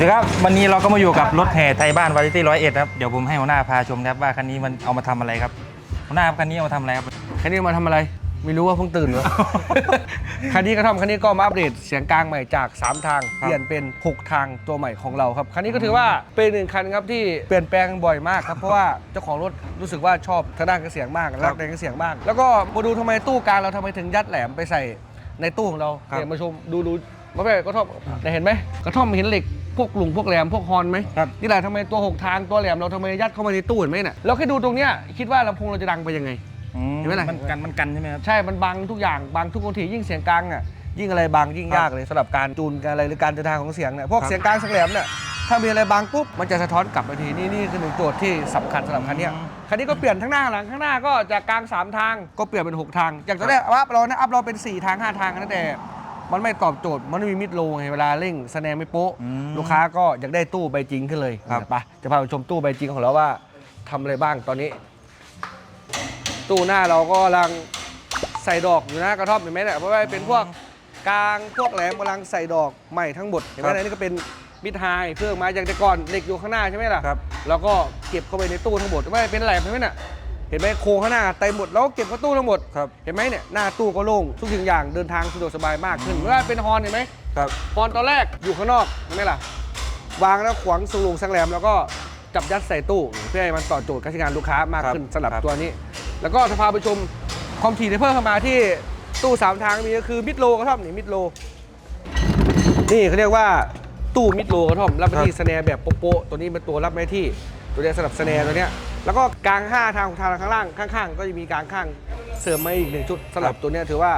วัสดีครับ วันนี้เราก็มาอยู่กับรถแห่ไทยบ้านวาริตี้ร้อยเอ็ดครับ เดี๋ยวผมให้หัวหน้าพาชมนะครับว่าคันนี้มันเอามาทำอะไรครับ หัวหน้าครับคันนี้เอามาทำอะไรครับ คันนี้มาทำอะไร ไม่รู้ว่าเพิ่งตื่นเหรอ คันนี้กระท่อมคันนี้ก็มาอัปเดตเสียงกลางใหม่จาก 3 ทางเปลี่ยนเป็น 6 ทางตัวใหม่ของเราครับ คันนี้ก็ถือว่าเป็นหนึ่งคันครับที่เปลี่ยนแปลงบ่อยมากครับ เพราะว่าเจ้าของรถรู้สึกว่าชอบทางด้านกระเสียงมากรักในกระเสียงมาก แล้วก็มาดูทำไมตู้กลางเราทำไมถึงยัดแหลมไปใส่ในตู้ของเราครับ เนี่ยมาชมดูดูมาไปกระท่อมเนี่ยเห็นไหมกระท่อมเห็นเหล็ก พวกหลุงพวกแหลมพวกฮอนไหมครับ นี่แหละทำไมตัวหกทางตัวแหลมเราทำไมยัดเข้ามาในตู้เห็นไหมเนี่ยเราแค่ดูตรงเนี้ยคิดว่าลำโพงเราจะดังไปยังไง อืมเห็นไหมล่ะ มันกันมันกันใช่ไหมครับ ใช่มันบังทุกอย่างบังทุกคนทียิ่งเสียงกลางอะยิ่งอะไรบังยิ่งยากเลยสำหรับการจูนการอะไรหรือการเดินทางของเสียงเนี่ยพวกครับ เสียงกลางเสียงแหลมเนี่ยถ้ามีอะไรบังปุ๊บมันจะสะท้อนกลับมาทีนี่นี่คือหนึ่งโจทย์ที่สำคัญสำหรับคันเนี้ยคันนี้ก็เปลี่ยนทั้งหน้าหลังข้างหน้าก็จากกลาง3ทางก็เปลี่ยนเป็น6ทางจากตอนแรกอัพเรานะอัพเราเป็น4ทาง5ทางนะแต่ มันไม่ตอบโจทย์ มันไม่มีมิดโลไงเวลาเร่งแสดงไม่โป๊ะ อืม ลูกค้าก็อยากได้ตู้ใบจริงขึ้นเลยครับไปจะพาไปชมตู้ใบจริงของเราว่าทำอะไรบ้างตอนนี้ ตู้หน้าเราก็กำลังใส่ดอกอยู่นะกระท่อมเห็นไหมเนี่ยเพราะว่าเป็นพวกกลางพวกแหลมกำลังใส่ดอกใหม่ทั้งหมดเห็นไหมครับเนี่ยนี่ก็เป็นมิดไฮเพื่อมาอย่างแต่ก่อนเหล็กอยู่ข้างหน้าใช่ไหมล่ะ ครับ แล้วก็เก็บเข้าไปในตู้ทั้งหมดไม่ว่าเป็นแหลมเห็นไหมน่ะ เห็นไหมโครงข้างหน้าเต็มหมดแล้วก็เก็บเข้าตู้ทั้งหมด ครับ เห็นไหมเนี่ยหน้าตู้ก็โล่งทุกสิ่งอย่างเดินทางสะดวกสบายมากขึ้นไม่ว่าเป็นฮอนเห็นไหมครับฮอนตอนแรกอยู่ข้างนอกเห็นไหมล่ะ วางแล้วขวางสูงสังแหลมแล้วก็จับยัดใส่ตู้ เพื่อให้มันตอบโจทย์การใช้งานลูกค้ามากครับขึ้นสำหรับครับตัวนี้ แล้วก็จะพาไปชมความถี่ที่เพิ่มเข้ามาที่ตู้สามทางมีก็คือมิดโลกระท่อมนี่มิดโล นี่เขาเรียกว่าตู้มิดโลกระท่อมรับหน้าที่สแนร์แบบโป๊ะๆตัวนี้เป็นตัวรับหน้าที่ตัวนี้สำหรับสแนร์ตัวเนี้ย แล้วก็กลาง5ทางของทางข้างล่างข้างๆ ก็จะมีกลางข้างเสริมมาอีกหนึ่งชุดสำหรับตัวเนี้ยถือว่า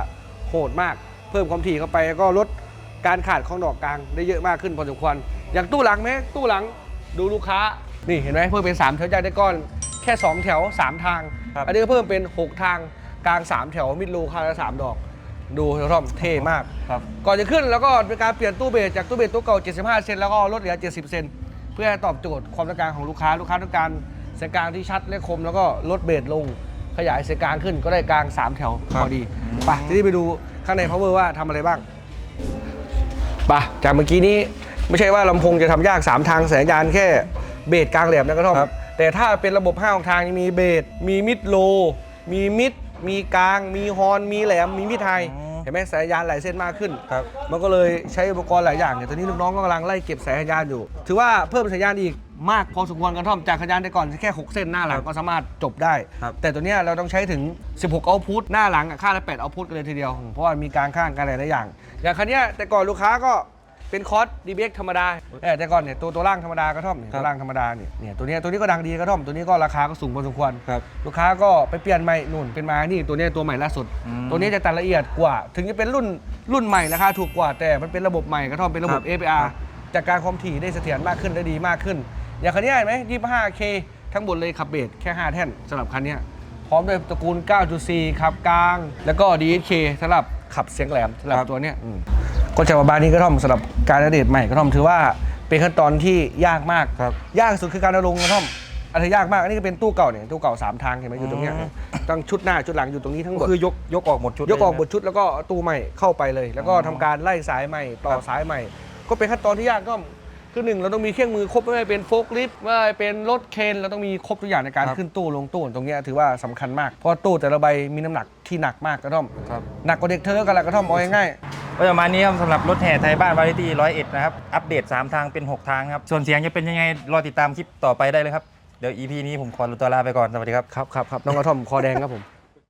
โหดมาก เพิ่มความถี่เข้าไปแล้วก็ลดการขาดของดอกกลางได้เยอะมากขึ้นพอสมควร อย่างตู้หลังไหมตู้หลังดูลูกค้า นี่เห็นไหมเพิ่มเป็น 3 แถวจากได้ก้อน แค่ 2 แถว 3 ทางครับอันนี้ก็เพิ่มเป็น 6 ทางกลาง 3 แถวมิดโลข้างละสามดอก ดูเทท่อมเท่มากครับก่อนจะขึ้นแล้วก็เป็นการเปลี่ยนตู้เบสจากตู้เบสตู้เก่า 75 เซนแล้วก็ลดเหลือ 70 เซนเพื่อให้ตอบโจทย์ความต้องการของลูกค้าลูกค้าต้องการ เสียงกลางที่ชัดและคมแล้วก็ลดเบสลงขยายเสียงกลางขึ้นก็ได้กลาง 3 แถวครัพบอดีไปทีนี้ไปดูข้างใน power ว่าทำอะไรบ้างไปจากเมื่อกี้นี้ไม่ใช่ว่าลำโพงจะทำยาก 3 ทางสัญญาณแค่เบสกลางแหลมนะก็ท่อมครับแต่ถ้าเป็นระบบ5ของทางนี่มีเบสมีมิดโล มีมิดมีกลาง มีฮอนมีแหลมมีมิดไฮ เห็นไหมสายยานหลายเส้นมากขึ้น ครับ มันก็เลยใช้อุปกรณ์หลายอย่างเนี่ยตอนนี้ลูกน้องก็กำลังไล่เก็บสายสัญญาณอยู่ ถือว่าเพิ่มสายยานอีกมากพอสมควรกระท่อมจากสัญญาณแต่ก่อนแค่ 6 เส้นหน้าหลังก็สามารถจบได้ ครับแต่ตัวเนี้ยเราต้องใช้ถึง 16 เอาพุทหน้าหลังอะค่าละ8เอาพุทกันเลยทีเดียว เพราะว่ามีการข้างกันหลายๆอย่าง อย่างคันเนี้ยแต่ก่อนลูกค้าก็ เป็นคอร์ส DBX ธรรมดาเออแต่ก่อนเนี่ยตัวตัวล่างธรรมดากระท่อมเนี่ยครับตัวล่างธรรมดาเนี่ยเนี่ยตัวเนี้ยตัวนี้ก็ดังดีกระท่อมตัวนี้ก็ราคาก็สูงพอสมควรครับลูกค้าก็ไปเปลี่ยนใหม่นู่นเป็นมานี่ตัวเนี้ยตัวใหม่ล่าสุด อืม ตัวนี้จะตัดละเอียดกว่า ถึงจะเป็นรุ่นรุ่นใหม่ราคาถูกกว่า แต่มันเป็นระบบใหม่กระท่อมเป็นระบบ ครับ APR จากการความถี่ได้เสถียรมากขึ้นได้ดีมากขึ้น อย่างคันนี้เห็นไหม 25K ทั้งหมดเลยขับเบสแค่ 5 แท่นสำหรับคันเนี้ยพร้อมด้วยตระกูล 9.4 ขับกลาง แล้วก็ DSK สำหรับขับเสียงแหลมสำหรับครับ ตัวเนี้ยอืม ก็จะมาบานนี้กระท่อมสำหรับการอัปเดตใหม่กระท่อมถือว่าเป็นขั้นตอนที่ยากมากครับ ยากสุดคือการเอาลงกระท่อมอันนี้ยากมากอันนี้ก็เป็นตู้เก่าเนี่ยตู้เก่าสามทางเห็นไหมอยู่ตรงเนี้ยอืมต้องชุดหน้าชุดหลังอยู่ตรงนี้ทั้งหมก็ดคือยกยกออกหมดชุดยกออกเลหมดชุดแล้วก็เอาตู้ใหม่เข้าไปเลย แล้วก็อ๋อทำการไล่สายใหม่ต่อครับสายใหม่ ก็เป็นขั้นตอนที่ยากก็คือหนึ่งเราต้องมีเครื่องมือครบไม่ว่าจะเป็นโฟล์คลิฟต์ไม่ว่าจะเป็นรถเคนเราต้องมีครบทุกอย่างในการครับขึ้นตู้ลงตู้ตรงเนี้ยถือว่าสำคัญมากเพราะตู้แต่ละใบมีน้ำหนักที่หนักมากกระท่อมครับหนักกว่าเด็กเธอกันละกระท่อมเอาง่าย ก็ประมาณนี้ครับสำหรับรถแห่ไทยบ้านวาริตี้ร้อยเอ็ดนะครับ อัปเดต 3 ทางเป็น 6 ทางครับ ส่วนเสียงจะเป็นยังไง รอติดตามคลิปต่อไปได้เลยครับ เดี๋ยว EP นี้ผมขอตัวลาไปก่อน สวัสดีครับ ครับครับครับน้องกระท่อมคอแดงครับผม